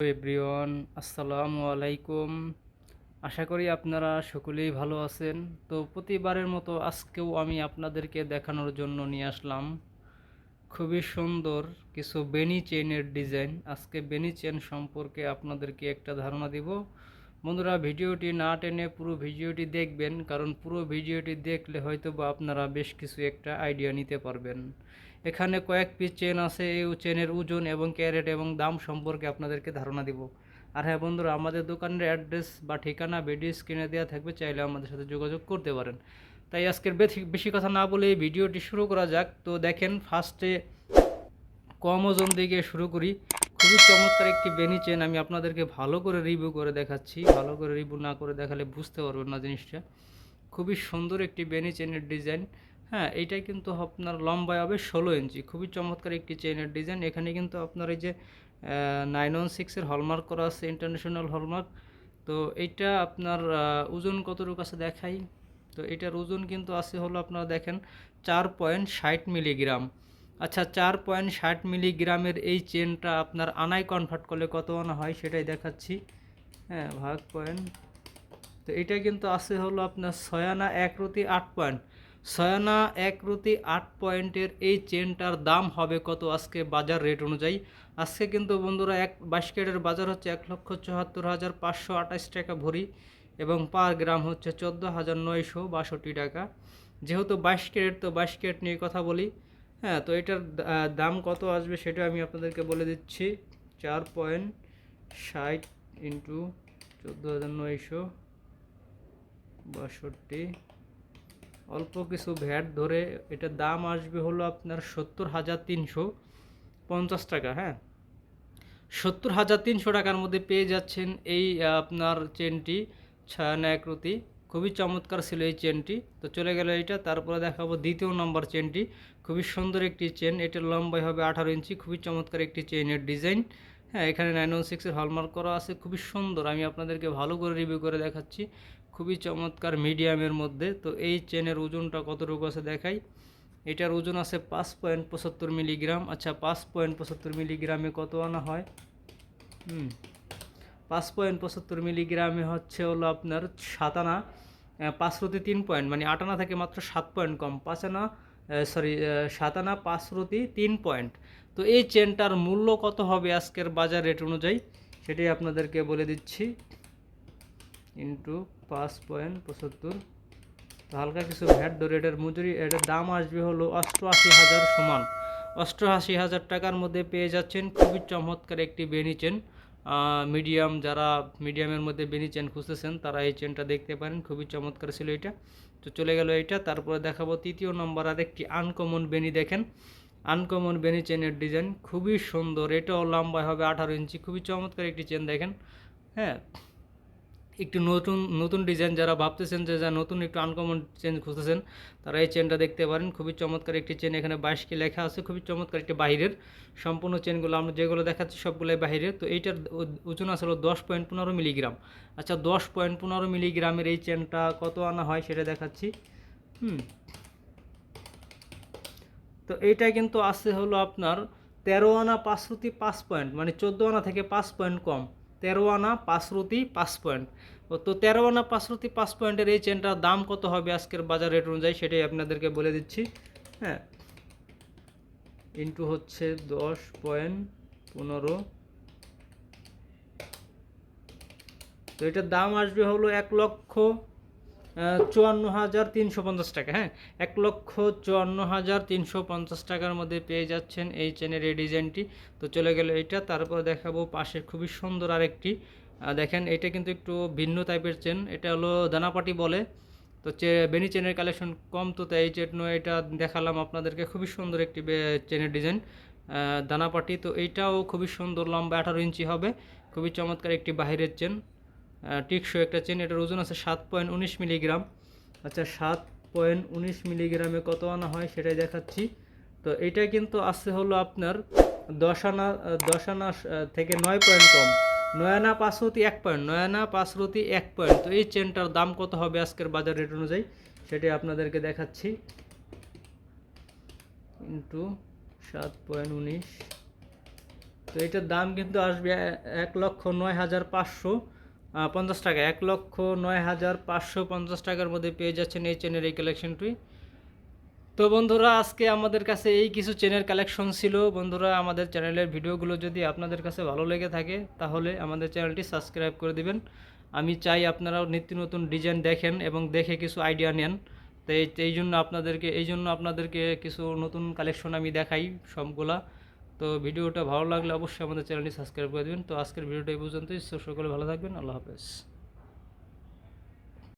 Everyone আসসালামু আলাইকুম আশা করি আপনারা সকলেই ভালো আছেন। তো প্রতিবারের মতো আজকেও আমি আপনাদেরকে দেখানোর জন্য নিয়ে আসলাম। খুবই সুন্দর কিছু বেনি চেইনের ডিজাইন আজকে বেনি চেন সম্পর্কে আপনাদেরকে একটা ধারণা দিব। বন্ধুরা ভিডিওটি না টেনে পুরো ভিডিওটি দেখবেন, কারণ পুরো ভিডিওটি দেখলে হয়তো বা আপনারা বেশ কিছু একটা আইডিয়া নিতে পারবেন। এখানে কয়েক পিস চেন আছে, এই চেনের ওজন এবং ক্যারেট এবং দাম সম্পর্কে আপনাদেরকে ধারণা দিব। আর হ্যাঁ বন্ধুরা, আমাদের দোকানের অ্যাড্রেস বা ঠিকানা ভিডিও স্ক্রিনে দেওয়া থাকবে, চাইলে আমাদের সাথে যোগাযোগ করতে পারেন। তাই আজকের বেশি- কথা না বলে এই ভিডিওটি শুরু করা যাক। তো দেখেন ফার্স্টে কম ওজন দিকে শুরু করি। খুবই চমৎকার একটি বেনি চেন আমি আপনাদেরকে ভালো করে রিভিউ করে দেখাচ্ছি। ভালো করে রিভিউ না করে দেখালে বুঝতে পারবেন না জিনিসটা। খুবই সুন্দর একটি বেনি চেনের ডিজাইন হ্যাঁ এইটাই কিন্তু আপনার লম্বায় হবে ষোলো ইঞ্চি। খুবই চমৎকার একটি চেনের ডিজাইন এখানে কিন্তু আপনার এই যে নাইন ওয়ান সিক্সের হলমার্ক করা আছে ইন্টারন্যাশনাল হলমার্ক তো এইটা আপনার ওজন কতটুকু আছে দেখাই। তো এটার ওজন কিন্তু আছে হলো আপনারা দেখেন, চার পয়েন্ট ষাট মিলিগ্রাম আচ্ছা চার পয়েন্ট ষাট মিলিগ্রামের এই চেনটা আপনার আনায় কনভার্ট করলে কত আনা হয় সেটাই দেখাচ্ছি। হ্যাঁ ভাগ পয়েন্ট। তো এটা কিন্তু আছে হলো আপনার ছয়ানা এক রুতি আট পয়েন্ট। ছয়ানা এক রুতি আট পয়েন্টের এই চেনটার দাম হবে কত আজকে বাজার রেট অনুযায়ী? আজকে কিন্তু বন্ধুরা এক বাইশ ক্যারেটের বাজার হচ্ছে এক লক্ষ চুয়াত্তর হাজার পাঁচশো আঠাশ টাকা ভরি এবং পার গ্রাম হচ্ছে চোদ্দ হাজার নয়শো বাষট্টি টাকা। যেহেতু বাইশ ক্যারেট তো বাইশ ক্যারেট নিয়ে কথা বলি হ্যাঁ তো এটার দাম কত আসবে সেটা আমি আপনাদেরকে বলে দিচ্ছি। চার পয়েন্ট ষাট ইন্টু চোদ্দ হাজার নয়শো বাষট্টি। অল্প কিছু ভ্যাট ধরে এটার দাম আসবে হলো আপনার সত্তর হাজার তিনশো পঞ্চাশ টাকা হ্যাঁ। সত্তর হাজার তিনশো টাকার মধ্যে পেয়ে যাচ্ছেন এই আপনার চেনটি ছায়ানা একরতি খুবই চমৎকার ছিল এই চেনটি। তো চলে গেল এইটা, তারপরে দেখাবো দ্বিতীয় নম্বর চেনটি। খুবই সুন্দর একটি চেন, এটার লম্বাই হবে আঠারো ইঞ্চি, খুবই চমৎকার একটি চেনের ডিজাইন। হ্যাঁ এখানে নাইন ওয়ান সিক্সের হলমার্ক করা আছে, খুবই সুন্দর, আমি আপনাদেরকে ভালো করে রিভিউ করে দেখাচ্ছি। খুবই চমৎকার মিডিয়ামের মধ্যে, তো এই চেনের ওজনটা কতটুকু আছে দেখাই। এটার ওজন আছে পাঁচ পয়েন্ট পঁচাত্তর মিলিগ্রাম আচ্ছা পাঁচ পয়েন্ট পঁচাত্তর মিলিগ্রামে কত আনা হয়? হুম পাঁচ পয়েন্ট পঁচাত্তর মিলিগ্রামে হচ্ছে হলো আপনার সাতানা পাঁচ রতি তিন পয়েন্ট মানে আটানা থেকে মাত্র সাত পয়েন্ট কম, পাঁচ আনা সরি সাতানা পাঁচ রতি তিন পয়েন্ট। তো এই চেনটার মূল্য কত হবে আজকের বাজার রেট অনুযায়ী? সেটাই আপনাদেরকে বলে দিচ্ছি। ইন্টু পাঁচ পয়েন্ট পঁচাত্তর, তো হালকা কিছু ভ্যাট ধরে এটার মজুরি এটার দাম আসবে হলো অষ্টআশি হাজার সমান। অষ্টআশি হাজার টাকার মধ্যে পেয়ে যাচ্ছেন খুবই চমৎকার একটি বেনি চেন। মিডিয়াম যারা মিডিয়ামের মধ্যে বেনি চেন খুঁজতেছেন, তারা এই চেনটা দেখতে পারেন। খুবই চমৎকার ছিল এটা। তো চলে গেল এটা তারপরে দেখাবো তৃতীয় নম্বর আর একটি আনকমন বেনি দেখেন। আনকমন বেনি চেনের ডিজাইন খুবই সুন্দর। এটাও লম্বায় হবে আঠারো ইঞ্চি। খুবই চমৎকার একটি চেন দেখেন। হ্যাঁ একটু নতুন নতুন ডিজাইন যারা ভাবতেছেন যে যা নতুন একটু আনকমন চেন খুঁজতেছেন, তারা এই চেনটা দেখতে পারেন। খুবই চমৎকার একটি চেন এখানে বাইশ কি লেখা আছে। খুবই চমৎকার একটি বাহিরের সম্পূর্ণ চেনগুলো আমরা যেগুলো দেখাচ্ছি সবগুলোই বাহিরের। তো এইটার ওজন আসলে দশ পয়েন্ট পনেরো মিলিগ্রাম আচ্ছা দশ পয়েন্ট পনেরো মিলিগ্রামের এই চেনটা কত আনা হয় সেটা দেখাচ্ছি। হুম। তো এইটা কিন্তু আছে হলো আপনার তেরো আনা পাঁচরুতি পাঁচ পয়েন্ট মানে চোদ্দ আনা থেকে পাঁচ পয়েন্ট কম। তেরো আনা পাঁচরুতি পাঁচ পয়েন্ট। তো তেরো আনা পাঁচরুতি পাঁচ পয়েন্টের এই চেনটার দাম কত হবে আজকের বাজার রেট অনুযায়ী সেটাই আপনাদেরকে বলে দিচ্ছি। হ্যাঁ। ইন্টু হচ্ছে দশ পয়েন্ট পনেরো। তো এটার দাম আসবে হলো এক লক্ষ চুয়ান্ন হাজার তিনশো পঞ্চাশ টাকা হ্যাঁ? এক লক্ষ চুয়ান্ন হাজার তিনশো পঞ্চাশ টাকার মধ্যে পেয়ে যাচ্ছেন এই চেনের এই ডিজাইনটি তো চলে গেল এটা তারপর দেখাবো পাশে খুবই সুন্দর আরেকটি। দেখেন, এটা কিন্তু একটু ভিন্ন টাইপের চেন এটা হলো দানাপাটি বলে। তো চে, বেনি চেনের কালেকশন কম তো, তাই জন্য এটা দেখালাম আপনাদেরকে। খুবই সুন্দর একটি চেনের ডিজাইন দানাপাটি। তো এইটাও খুবই সুন্দর, লম্বা আঠারো ইঞ্চি হবে। খুবই চমৎকার একটি বাহিরের চেন টিকশো একটা চেন, এটার ওজন আছে সাত পয়েন্ট উনিশ মিলিগ্রাম। আচ্ছা সাত পয়েন্ট উনিশ মিলিগ্রামে কত আনা হয় সেটাই দেখাচ্ছি। তো এটা কিন্তু আছে হলো আপনার দশ আনা দশ আনা থেকে নয় পয়েন্ট কম। নয় আনা পাঁচরতি এক পয়েন্ট, নয় আনা পাঁচরতি এক পয়েন্ট। তো এই চেনটার দাম কত হবে আজকের বাজার রেট অনুযায়ী? সেটাই আপনাদেরকে দেখাচ্ছি। ইন্টু সাত পয়েন্ট উনিশ। তো এটার দাম কিন্তু আসবে এক লক্ষ নয় হাজার পাঁচশো। পঞ্চাশ টাকা। এক লক্ষ নয় হাজার পাঁচশো পঞ্চাশ টাকার মধ্যে পেয়ে যাচ্ছেন এই চেনের এই কালেকশনটি তো বন্ধুরা, আজকে আমাদের কাছে এই কিছু চেনের কালেকশন ছিল। বন্ধুরা, আমাদের চ্যানেলের ভিডিওগুলো যদি আপনাদের কাছে ভালো লেগে থাকে, তাহলে আমাদের চ্যানেলটি সাবস্ক্রাইব করে দিবেন। আমি চাই আপনারাও নিত্য নতুন ডিজাইন দেখেন এবং দেখে কিছু আইডিয়া নেন। তো এই জন্য আপনাদেরকে, এই জন্য আপনাদেরকে কিছু নতুন কালেকশন আমি দেখাই সবগুলা। তো ভিডিওটা ভালো লাগলে অবশ্যই আমাদের চ্যানেলটি সাবস্ক্রাইব করে দেবেন। তো আজকের ভিডিওটা এই পর্যন্তই। সকলে ভালো থাকবেন। আল্লাহ হাফেজ।